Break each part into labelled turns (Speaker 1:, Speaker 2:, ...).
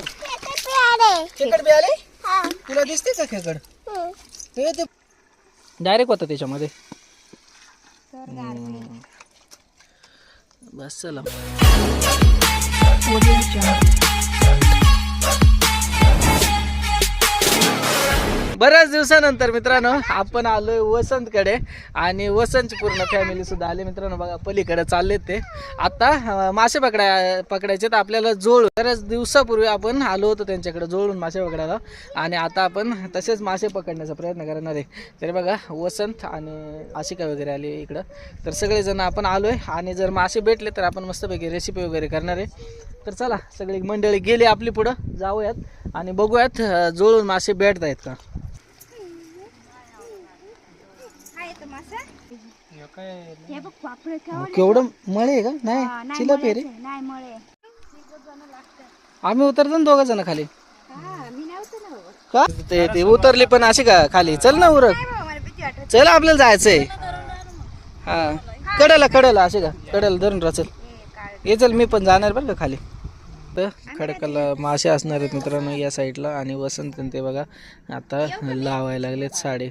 Speaker 1: काय खेकड बी आले? तुला दिसते का खेकड? ते ते डायरेक्ट होतं त्याच्यामध्ये. बस चला. बऱ्याच दिवसानंतर मित्रांनो आपण आलोय वसंतकडे आणि वसंतची पूर्ण फॅमिली सुद्धा आली. मित्रांनो बघा पलीकडे चालले ते. आता मासे पकडाय पकडायचे तर आपल्याला जोळ बऱ्याच दिवसापूर्वी आपण आलो होतो त्यांच्याकडे जोळून मासे पकडायला. आणि आता आपण तसेच मासे पकडण्याचा प्रयत्न करणार आहे. तरी बघा वसंत आणि आशिका वगैरे आली इकडं. तर सगळेजण आपण आलोय. आणि जर मासे भेटले तर आपण मस्तपैकी रेसिपी वगैरे करणार आहे. तर चला सगळी मंडळी गेली आपली पुढं. जाऊयात आणि बघूयात जुळून मासे भेटत आहेत का?
Speaker 2: हे बघ
Speaker 1: केवढं मळे आहे का? नाही चिलप आहे रे.
Speaker 2: नाही मळे
Speaker 1: आम्ही उतरतो ना दोघं जण खाली.
Speaker 2: हा.
Speaker 1: का? ते ते उतरली पण अशी का खाली? चल ना उरक. चल आपल्याला जायचंय. हा. कडेला कडेला अशी का? कडेला धरून राहा चल. ये चल मी पण जाणार बरं का खाली. तर खडकाला मासे असणार आहेत मित्रांनो या साईडला. आणि वसंत ते बघा आता लावायला लागलेत साडे.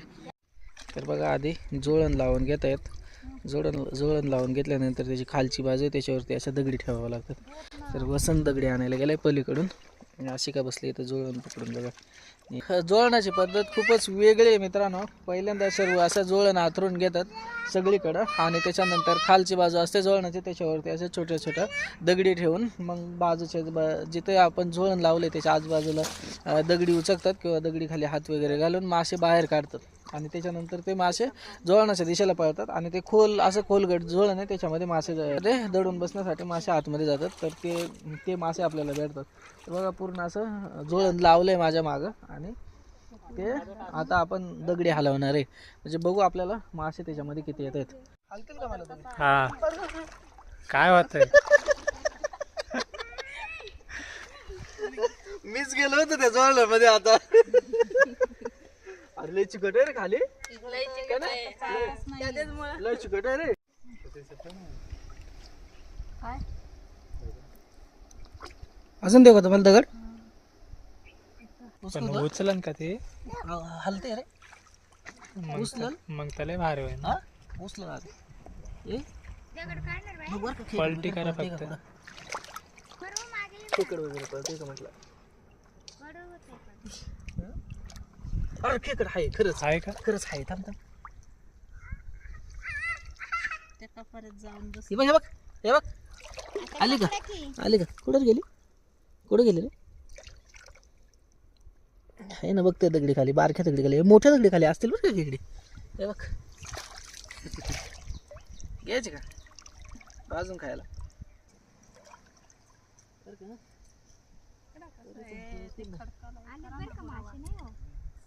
Speaker 1: तर बघा आधी जोळण लावून घेत आहेत जोडण जोळण लावून घेतल्यानंतर त्याची खालची बाजू आहे त्याच्यावरती अशा दगडी ठेवावं लागतात. तर वसंत दगडी आणायला गेलाय पलीकडून. अशी का बसली तर जोळण पकडून बघा. जोळणाची पद्धत खूपच वेगळी आहे मित्रांनो. पहिल्यांदा सर्व असं जोळण आथरून घेतात सगळीकडं आणि त्याच्यानंतर खालची बाजू असते जोळणाची त्याच्यावरती असे छोट्या छोट्या दगडी ठेवून मग बाजूच्या बा जिथे आपण जोळण लावले त्याच्या आजूबाजूला दगडी उचकतात किंवा दगडी खाली हात वगैरे घालून मासे बाहेर काढतात. आणि त्याच्यानंतर ते मासे जोळणाच्या दिशेला पळतात आणि ते खोल असं खोलगट जोळण आहे त्याच्यामध्ये मासे ते दडून बसण्यासाठी मासे आतमध्ये जातात. तर ते ते मासे आपल्याला भेटतात. तर बघा पूर्ण असं जोळण लावलंय माझ्या मागं आणि ते आता आपण दगडी हलवणार आहे. म्हणजे बघू आपल्याला मासे त्याच्यामध्ये किती येत आहेत?
Speaker 3: हा. काय होतंय
Speaker 1: मीच गेलो होतो त्या जोळणामध्ये आता. लय चिकट आहे रे खाली. काय ना? लय- लय चिकट आहे रे. अजून देऊ का तुम्हाला दगड?
Speaker 3: पण उचलन का ते?
Speaker 1: हलते रे.
Speaker 3: मग
Speaker 1: उचलन.
Speaker 3: मग त्याला भारी होईल
Speaker 1: हा उचलं ना का, खेकडं
Speaker 3: पलटी
Speaker 1: वगैरे
Speaker 3: करा फक्त.
Speaker 1: का खेकड वगैरे पळते का म्हटलं? अरे खेकड आहे खरंच.
Speaker 3: आहे का?
Speaker 1: खरंच आहे थांब थांब. हे बघ हे बघ हे बघ. आली का? आली का? कुठं गेली? कुठं गेली रे? आहे ना बघ त्या दगडी खाली बारक्या दगडी खाली मोठ्या दगडी खाली असतील बरं का खेकडी? हे बघ. घ्यायचे का? भाजून खायला. बरं का?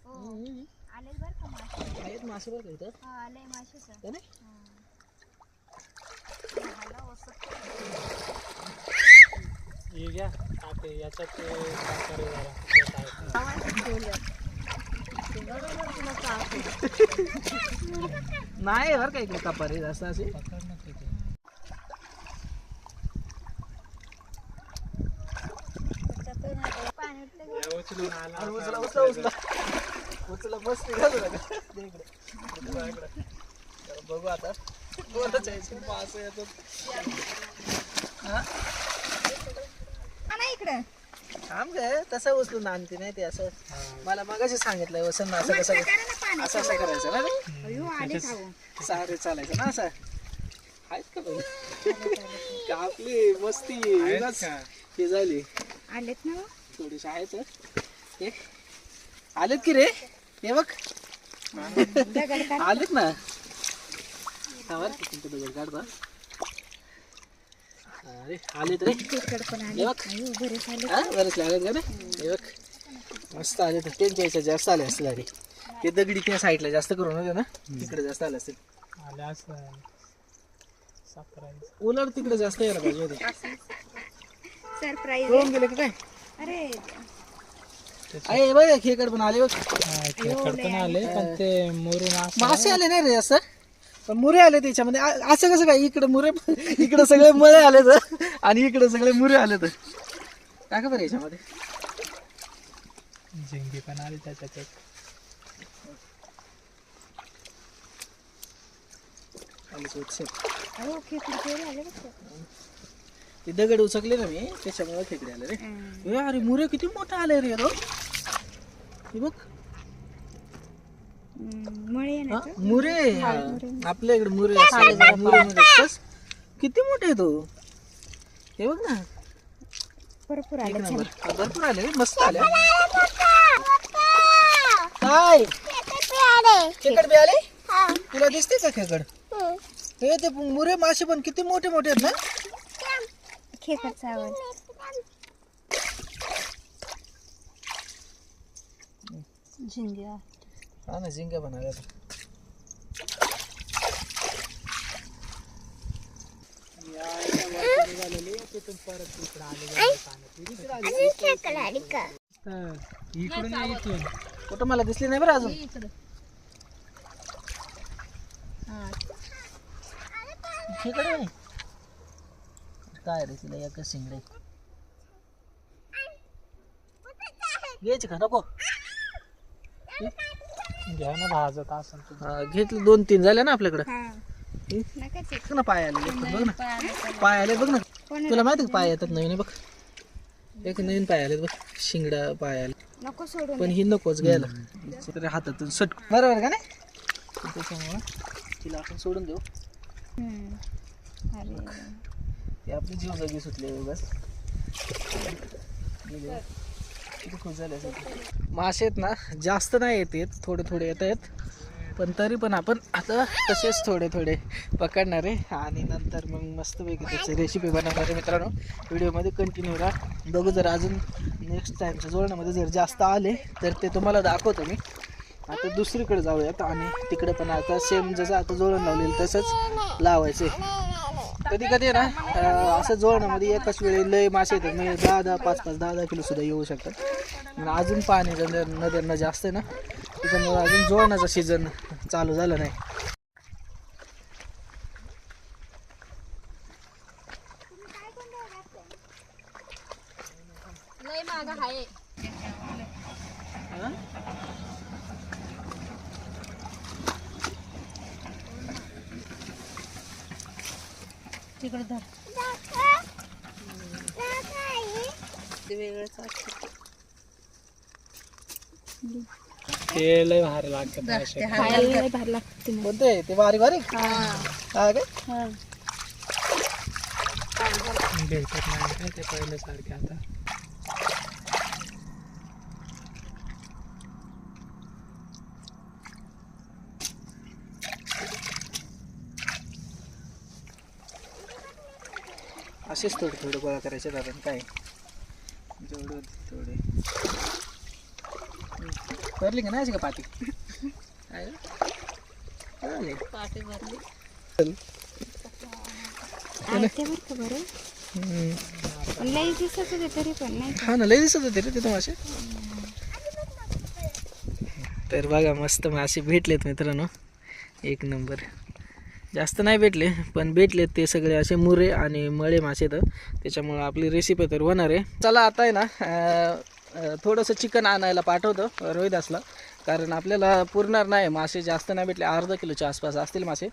Speaker 2: आले बरं का मासे नाही हो
Speaker 1: हम्म.
Speaker 2: आले बरं का मासे
Speaker 1: आहेत मासे इथं
Speaker 2: हा आले मासेच
Speaker 1: है?
Speaker 3: हे घ्या टाके याच्यात जरा.
Speaker 1: नाही बरं का इकडे कपारी जास्त
Speaker 3: उचलून आला
Speaker 1: उचला उचला उचला उचला मस्त निघालो ना. का? दे इकडे. इकडे बघा आता. कोणाचं आहे. शिंपा असं येतं.
Speaker 2: ना इकडं.
Speaker 1: थांब काय तसं उचलून आणते नाही ते असं. मला मगाशी सांगितलंय वसन ना असं कसं असं असं करायचं ना सारे चालायचं ना असं. आहेत का बघ आपली मस्ती? हे झाली.
Speaker 2: आलेत ना हो.
Speaker 1: थोडीशी आहेत हे. आलेत की रे? हे बघ. आलेत ना. दगड काढतो अरे आलेत रे.
Speaker 2: तिकड पण आले
Speaker 1: बघ.
Speaker 2: अयो बरे झाले
Speaker 1: बरेच लागत का ना हे बघ. मस्त आले तर त्यांच्या याच्यात जास्त आले असतील अरे ते दगडी त्या साईडला जास्त करून होते ना. तिकडे जास्त आले असतील.
Speaker 3: आले असं सापरायचं
Speaker 1: उलट तिकडे जास्त यायला पाहिजे होते.
Speaker 2: सरप्राईज
Speaker 1: गेले का काय?
Speaker 2: अरे
Speaker 1: आहे बघ खेकड पण आले बघ.
Speaker 3: हा, खेकड पण आले पण ते असं
Speaker 1: मासे आले नाही रे जास्त पण मुरे आले त्याच्यामध्ये. असं कसं काय? इकडे मुरे इकडे सगळे मळे आले तर आणि इकडे सगळे मुरे आले तर टाका बरं याच्यामध्ये?
Speaker 3: झिंगी पण आली त्याच्यात
Speaker 2: बघ. ते.
Speaker 1: दगड उचकले ना मी त्याच्यामुळे खेकडे आले रे. अरे मुरे किती मोठा आले रे रो हे बघ.
Speaker 2: मळे
Speaker 1: हा, मुरे हा. आपल्या इकडे मुरे असतात. मुरे. किती मोठे आहे तो? हे बघ ना.
Speaker 2: भरपूर
Speaker 1: एक
Speaker 2: आले
Speaker 1: नंबर भरपूर आले मस्त आले. काय? खेकड बी आले? तुला दिसते का खेकड? हे ते मुरे मासे पण किती मोठे मोठे आहेत ना?
Speaker 2: खेकडचा आवाज. झिंग्या
Speaker 1: हा ना झिंगा पण आल्या
Speaker 3: तर इकडून या इथून
Speaker 1: कुठं मला दिसली नाही बरं अजून काय रे तिला एकच शिंगडे घ्यायचे का नको
Speaker 3: घ्या ना भाजत असं
Speaker 1: हा, घेतले दोन तीन झाले ना आपल्याकडं.
Speaker 2: हा.
Speaker 1: ना पाय आले बघ ना. पाय आले बघ ना. तुला माहिती का पाय येतात नवीन हे बघ. एक नवीन पाय आले बघ. शिंगडा पाय आले
Speaker 2: नको सोडून
Speaker 1: पण ही नकोच घ्यायला. तरी हातातून सट बरोबर का नाही? त्याच्यामुळं तिला आपण सोडून देऊ.
Speaker 2: अरे.
Speaker 1: ते आपली जीव जगी सुटले बस. किती खुश झाले असेल मासे आहेत ना जास्त नाही येत आहेत थोडे थोडे येत आहेत. पण तरी पण आपण आता तसेच थोडे थोडे पकडणार आहे. आणि नंतर मग मस्तपैकी त्याची रेसिपी बनवणार आहे मित्रांनो. व्हिडिओमध्ये कंटिन्यू राहा. बघू जर अजून नेक्स्ट टाईमच्या जोडण्यामध्ये जर जास्त आले तर ते तुम्हाला दाखवतो मी. आता दुसरीकडे जाऊयात आणि तिकडे पण आता सेम जसं आता जोडण लावलेलं तसंच लावायचं आहे कधी कधी ना असं जोडण्यामध्ये एकाच वेळी लय मासे येतात. म्हणजे दहा दहा पाच पाच दहा दहा किलो सुद्धा येऊ शकतात. आणि अजून पाणी नद्या नद्यांना जास्त आहे ना त्याच्यामुळे अजून जोडण्याचा सीझन चालू झाला नाही. हा?
Speaker 2: तिकडे धर ते वेगळंच असतं.
Speaker 3: ते लय भारी लागतं.
Speaker 2: खायला लय भारी लागते ना.
Speaker 1: कोणते ते बारीक बारीक
Speaker 2: हा.
Speaker 1: हा काय
Speaker 2: हा.
Speaker 3: भेटत नाही ना ते पहिल्यासारखे आता
Speaker 1: असेच थोडे थोडे गोळा करायचे दादा काय जेवढे तेवढे भरली का नाही का पाती आहे का? चालेल. चल.
Speaker 2: आहे ते बरं का बरं
Speaker 1: हम्म.
Speaker 2: पण लई दिसत होते तरी पण नाही?
Speaker 1: हा ना लय दिसत होते रे तिथं मासे तर बघा मस्त मासे भेटलेत मित्रांनो एक नंबर जास्त नाही भेटले पण भेटलेत ते सगळे असे मुरे आणि मळे मासे तर. त्याच्यामुळं आपली रेसिपी तर होणार आहे. चला आता आहे ना थोडंसं चिकन आणायला पाठवतो रोहिदासला. कारण आपल्याला पुरणार नाही मासे जास्त नाही भेटले अर्धा किलोच्या आसपास असतील मासे.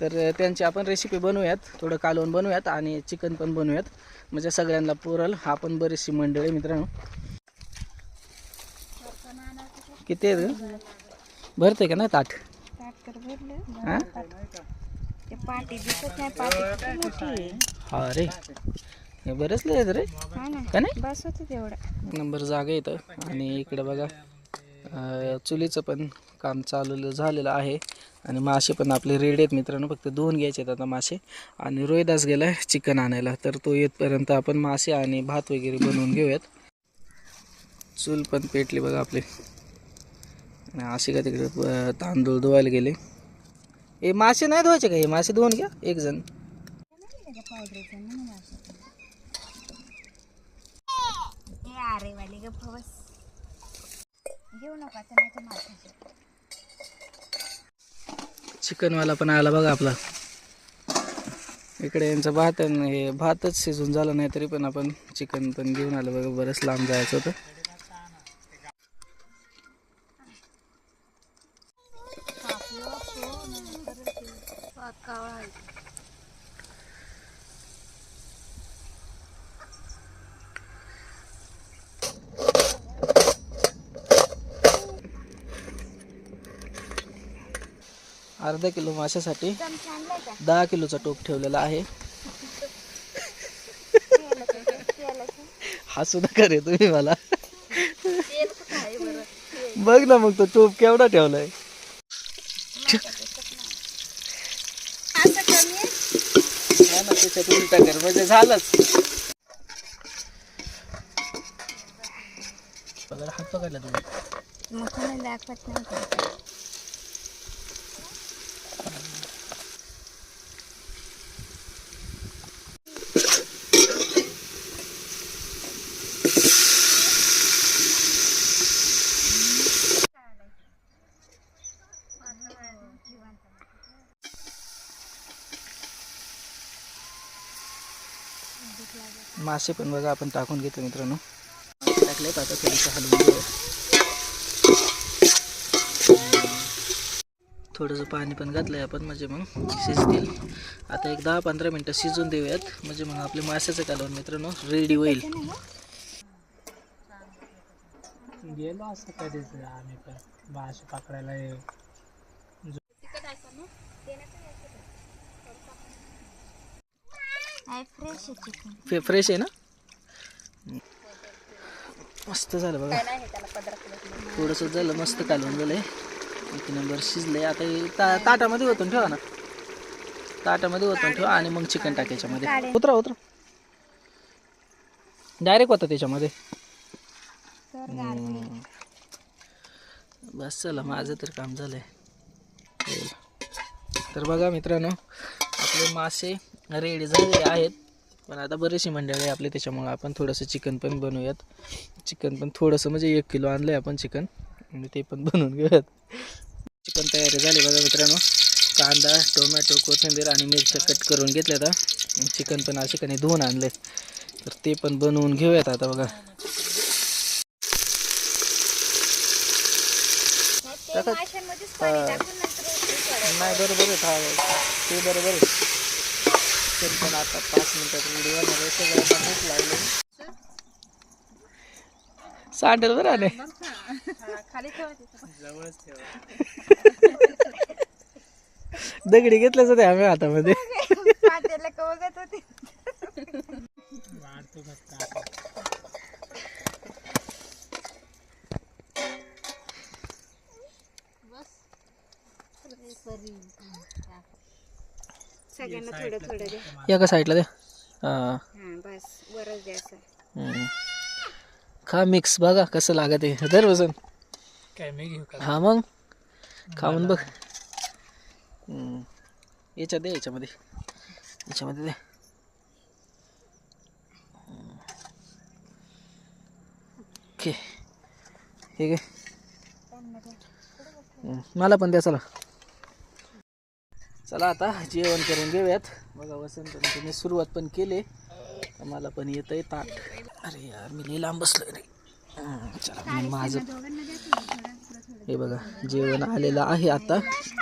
Speaker 1: तर त्यांची आपण रेसिपी बनवूयात थोडं कालवून बनवूयात आणि चिकन पण बनवूयात. म्हणजे सगळ्यांना पुरल हा पण बरीचशी मंडळी मित्रांनो. किती? भरते का ना ताट? हा?
Speaker 2: ते पाटी दिसत नाही पाटी किती मोठी आहे.
Speaker 1: हा रे. हे बरेच लय आहेत रे.
Speaker 2: हा ना
Speaker 1: का नाही?
Speaker 2: बस होते तेवढं.
Speaker 1: नंबर जागा येतं आणि इकडे बघा अं, चुलीचं पण काम चालू झालेलं आहे. आणि मासे पण आपले रेडी आहेत मित्रांनो. फक्त दोन घ्यायचे आहेत आता मासे. आणि रोहिदास गेला चिकन आणायला. तर तो येतपर्यंत आपण मासे आणि भात वगैरे बनवून घेऊयात. चूल पण पेटली बघा आपली. आणि असे का तिकडे अं, तांदूळ धुवायला गेले. हे मासे नाही धुवायचे का? हे मासे धुवून घ्या एक जण. चिकनवाला पण आला बघा आपला. इकडे यांचा भात आणि हे भातच शिजून झाला नाही तरी पण आपण चिकन पण घेऊन आलो बघा बरंच लांब जायचं होतं
Speaker 2: कावळा आहे.
Speaker 1: अर्धा किलो माशासाठी दहा किलोचा टोप ठेवलेला आहे.
Speaker 2: तेल तेल
Speaker 1: हसू नका रे तुम्ही मला. बघ ना मग तो टोप केवढा ठेवलाय. हा उलटा कर म्हणजे झालंच. हात पकडला तुम्ही.
Speaker 2: दाखवत नाही
Speaker 1: मासे पण बघा आपण टाकून घेतो मित्रांनो. मासे का आता थोडीसं हलवून घेऊ थोडंसं पाणी पण घातलंय आपण म्हणजे मग शिजतील. आता एक दहा पंधरा मिनटं शिजून देऊयात. म्हणजे मग आपले माशाचं कालवण मित्रांनो रेडी होईल.
Speaker 3: गेलो असं कधीच आम्ही पण. मासे पकडायला हे
Speaker 2: आहे फ्रेश आहे चिकन
Speaker 1: फे फ्रेश आहे ना? मस्त झालं बघा. थोडंसं झालं मस्त कालवून झालंय. एक नंबर शिजलंय. आता ता ताटामध्ये ओतून ठेवा ना. ताटामध्ये ओतून ठेवा आणि मग चिकन टाकायच्यामध्ये उतरा उतरा. डायरेक्ट होता त्याच्यामध्ये. बस चला माझं तर काम झालंय. होईल. तर बघा मित्रांनो आपले मासे रेडी झालेले आहेत. पण आता बरेचशी मंडळी आहे आपले त्याच्यामुळं आपण थोडंसं चिकन पण बनवूयात. चिकन पण थोडंसं म्हणजे एक किलो आणलं आहे आपण चिकन आणि ते पण बनवून घेऊयात. चिकन तयारी झाली बघा मित्रांनो. कांदा टोमॅटो कोथिंबीर आणि मिरच्या कट करून घेतल्या आता चिकन पण असे काही धुवून आणले तर ते पण बनवून घेऊयात आता बघा.
Speaker 2: ते
Speaker 1: नाही बरोबर आहे हा ते बरोबर आहे. तरी पण आता पाच मिनिटात व्हिडिओमध्ये सगळ्यांना भूक लागली. सांडेल बरं
Speaker 3: ठेवा
Speaker 1: दगडी घेतल्याच होते आम्ही हातामध्ये.
Speaker 3: वाढतो
Speaker 2: सगळ्यांना थोडं थोडं दे
Speaker 1: या का साईडला द्या हां.
Speaker 2: हा बस वरच द्या असं.
Speaker 1: हम्म. खा मिक्स बघा कसं लागत आहे. दर वजन.
Speaker 3: काय मी घेऊ का?
Speaker 1: हा मग. खाऊन बघ. हम्म. याच्यात दे याच्यामध्ये. याच्यामध्ये दे. ओके. ठीक आहे. हम्म. मला पण द्या चला. चला आता जेवण करून घेऊयात. बघा वसंत तुम्ही सुरुवात पण केली. तर मला पण येत आहे ताट. अरे यार मी लई लांब बसलोय रे. चला माझं हे बघा जेवण आलेलं आहे आता.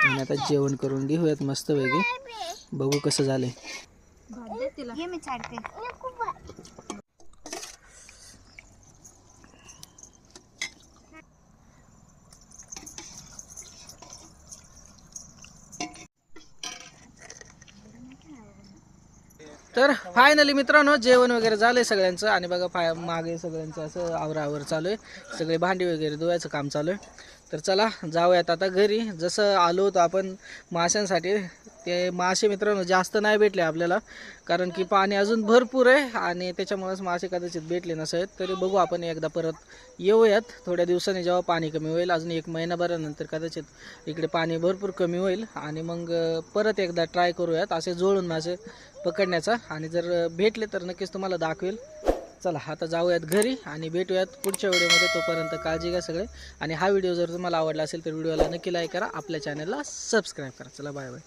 Speaker 1: आणि आता जेवण करून घेऊयात मस्त वेगळे बघू कसं झालंय. तर फायनली मित्रांनो जेवण वगैरे झालंय सगळ्यांचं. आणि बघा फाय मागे सगळ्यांचं असं आवरावर चालू आहे सगळे भांडी वगैरे धुवायचं काम चालू आहे तर चला जाऊयात आता घरी. जसं आलो होतो आपण माशांसाठी ते मासे मित्रांनो जास्त नाही भेटले आपल्याला. कारण की पाणी अजून भरपूर आहे आणि त्याच्यामुळेच मासे कदाचित भेटले नसत. तरी बघू आपण एकदा परत येऊयात. थोड्या दिवसांनी जेव्हा पाणी कमी होईल अजून एक महिनाभरानंतर कदाचित इकडे पाणी भरपूर कमी होईल. आणि मग परत एकदा ट्राय करूयात असे जोळून मासे पकडण्याचा. आणि जर भेटले तर नक्कीच तुम्हाला दाखवेल. चला आता जाऊयात घरी आणि भेटूयात पुढच्या व्हिडिओमध्ये. तोपर्यंत काळजी घ्या सगळे. आणि हा व्हिडिओ जर तुम्हाला आवडला असेल तर व्हिडिओला नक्की लाईक करा. आपल्या चॅनलला सबस्क्राईब करा. चला बाय बाय